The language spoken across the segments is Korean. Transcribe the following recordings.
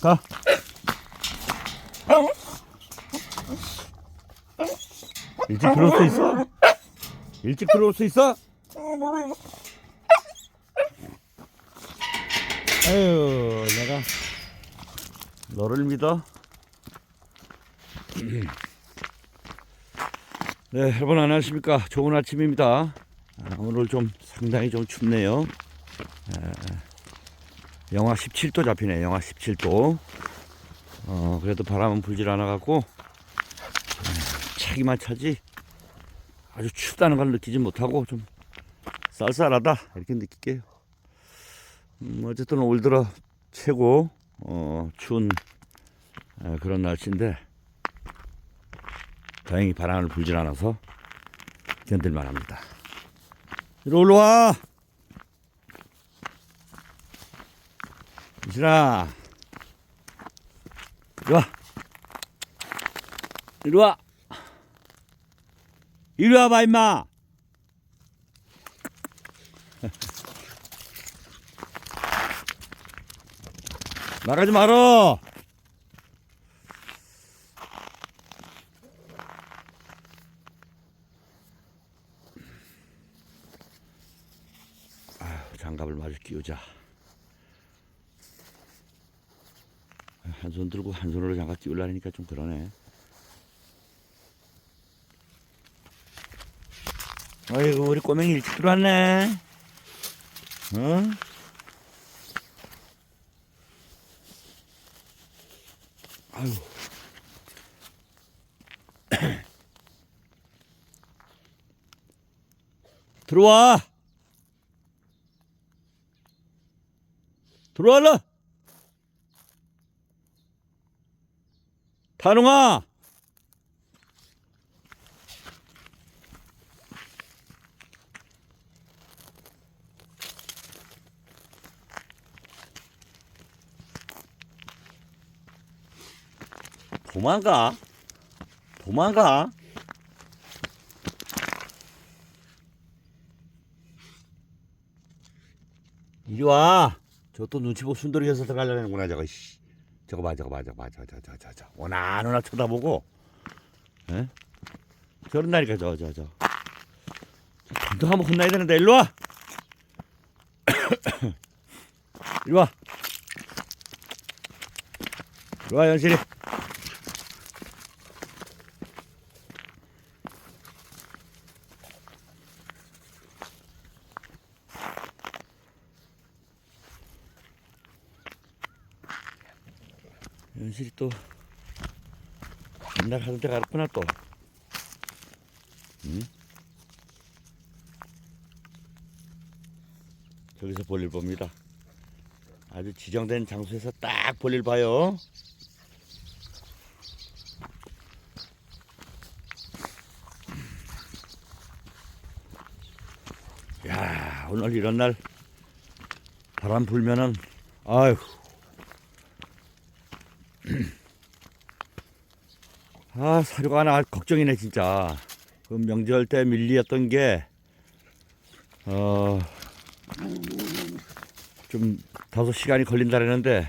가. 일찍 들어올 수 있어? 일찍 들어올 수 있어? 아유, 내가 너를 믿어. 네, 여러분 안녕하십니까? 좋은 아침입니다. 아, 오늘 좀 상당히 좀 춥네요. 에, 영하 17도 잡히네. 영하 17도. 어, 그래도 바람은 불질 않아 갖고 차기만 차지 아주 춥다는 걸 느끼지 못하고 좀 쌀쌀하다 이렇게 느낄게요. 음, 어쨌든 올 들어 최고 어, 추운 에, 그런 날씨인데 다행히 바람을 불질 않아서 견딜만 합니다. 이리 올라와! 이진아! 이리 와! 이리 와! 이리 와 봐, 임마! 나가지 말어! 아휴, 장갑을 마주 끼우자. 한 손 들고 한 손으로 장갑 끼우려니까 좀 그러네. 아이고, 우리 꼬맹이 일찍 들어왔네. 어? 아유. 들어와! 들어와라! 타롱아! 도망가? 도망가? 이리 와! 저 또 눈치 보고 순돌이 해서 들어가려는구나 저거 씨. 저거 봐 저거 봐 저거 봐 저거 저거 저거 저거 저거. 오나오나 쳐다보고 에? 저런 날이가 저거 저거 저거. 도 한번 혼나야 되는데 일로 와! 일로 와. 일로 와 연실이 연실이 또 옛날 하던 데 갔구나 또. 응? 저기서 볼일 봅니다. 아주 지정된 장소에서 딱 볼일 봐요. 야 오늘 이런 날 바람 불면은 아휴 아 사료가 하나 걱정이네 진짜. 그 명절 때 밀리였던 게 어 좀 다소 시간이 걸린다 그랬는데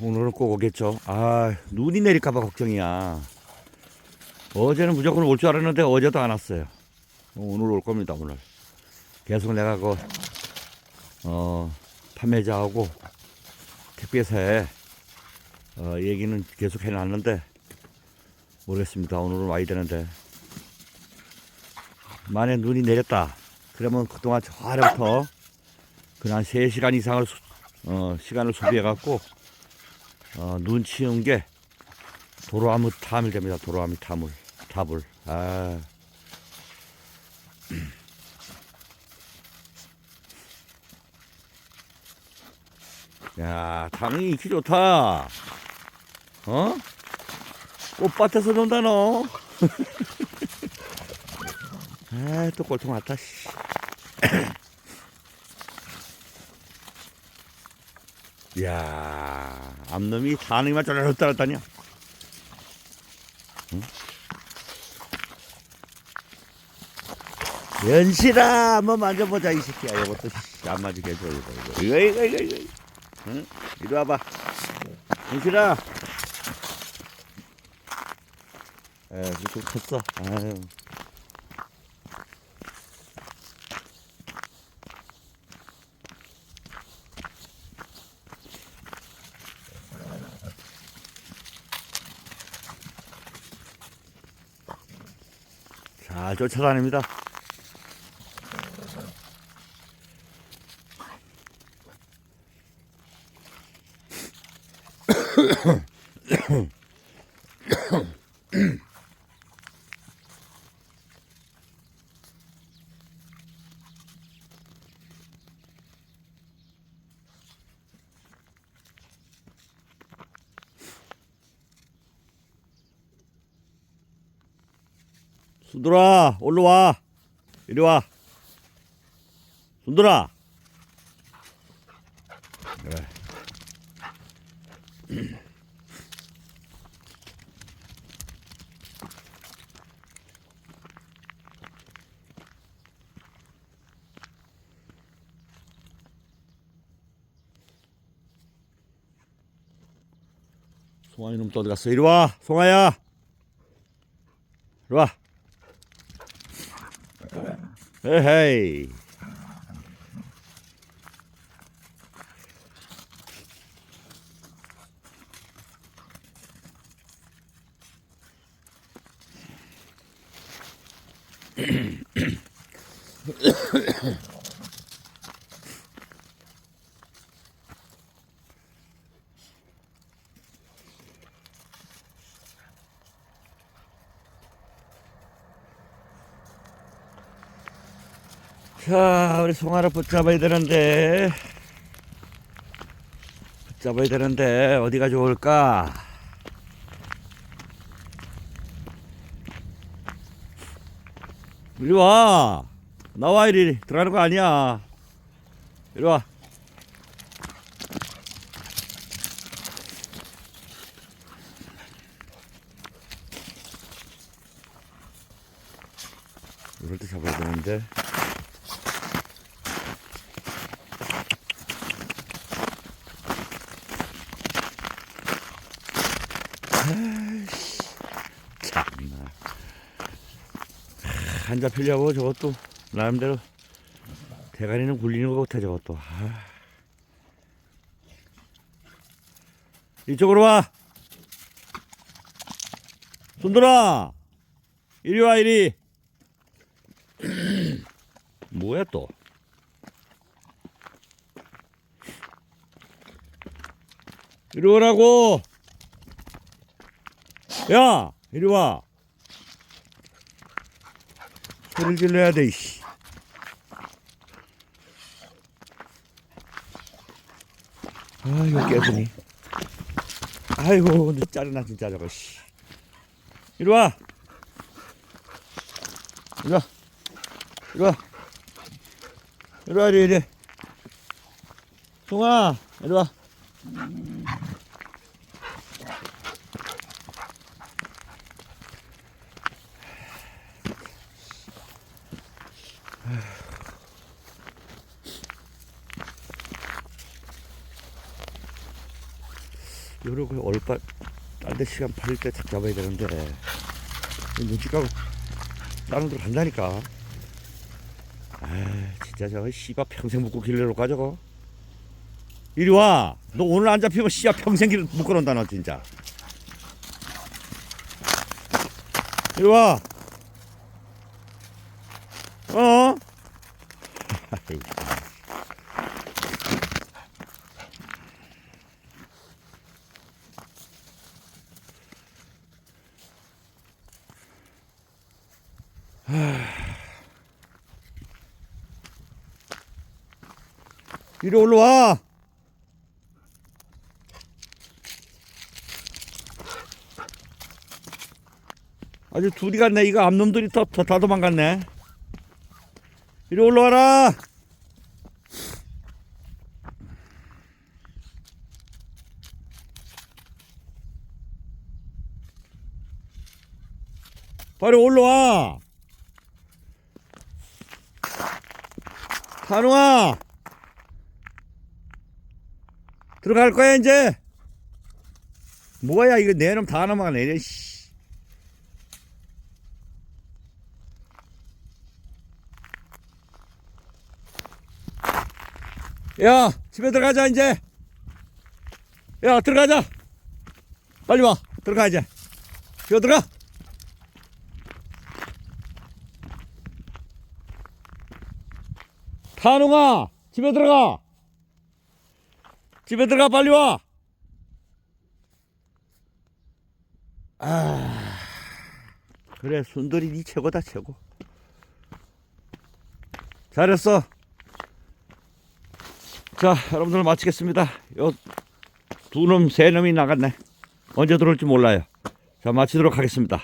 오늘은 꼭 오겠죠. 아 눈이 내릴까봐 걱정이야. 어제는 무조건 올 줄 알았는데 어제도 안 왔어요. 오늘 올 겁니다 오늘. 계속 내가 그 어, 판매자하고 택배사에 어, 얘기는 계속 해놨는데 모르겠습니다. 오늘은 와야 되는데 만에 눈이 내렸다. 그러면 그동안 저 아래부터 그한 3시간 이상을 소- 어, 시간을 소비해갖고 어, 눈 치운 게 도로아무 타물 됩니다. 도로아무 타물 타불. 아. 야, 당이 익히 좋다. 어? 꽃밭에서 논다 너. 아, 또 꼴통 왔다. 씨. 야, 앞놈이 사능이만 쪼르륵 따랐다냐? 응? 연실아, 한번 만져보자 이 새끼야. 이것도 씨, 안 맞게 해줘 이거 이거 이거 이거 이거. 응? 이리 와봐. 현실아. 에, 좀 컸어. 아유. 잘 쫓아다닙니다. 순돌아, 올라 와. 이리 와. 순돌아. 그래. 송아이 놈 또 어디 갔어? 이리 와, 송아야. 이리 와. 에 자, 우리 송아를 붙잡아야 되는데. 붙잡아야 되는데, 어디가 좋을까? 이리 와. 나와, 이리. 들어가는 거 아니야. 이리 와. 이럴 때 잡아야 되는데. 참나. 한 잡히려고 저것도 나름대로 대가리는 굴리는 것 같아 저것도. 아. 이쪽으로 와. 손들아. 이리 와 이리. 뭐야 또? 이리 오라고. 야, 이리 와. 소리를 질러야 돼, 이씨. 아이고, 깨보니. 아이고, 근데 짜증나, 진짜 저거, 씨. 이리 와. 이리 와. 이리 와. 이리 와, 이리, 이리. 송아, 이리 와. 요런 거 얼빠 딴데 시간 팔릴 때 잡아야 되는데 눈치 까고 다른 데로 간다니까. 아 진짜 저거 씨바 평생 묶고 길러로 가 저거? 이리 와너 오늘 안 잡히면 씨야 평생 길 묶어놓는다 너 진짜. 이리 와! 어? 아이고. 이리 올라와. 아주 둘이 갔네. 이거 앞놈들이 더, 더, 다 도망갔네. 이리 올라와라. 빨리 올라와. 한우아. 들어갈 거야 이제. 뭐야 이거 내놈 다 넘어가네. 씨. 야 집에 들어가자 이제. 야 들어가자. 빨리 와 들어가 이제. 집에 들어가. 타농아 집에 들어가. 집에 들어가 빨리 와. 아 그래 순돌이 니 최고다 최고. 잘했어. 자 여러분들 마치겠습니다. 요 두 놈 세 놈이 나갔네. 언제 들어올지 몰라요. 자 마치도록 하겠습니다.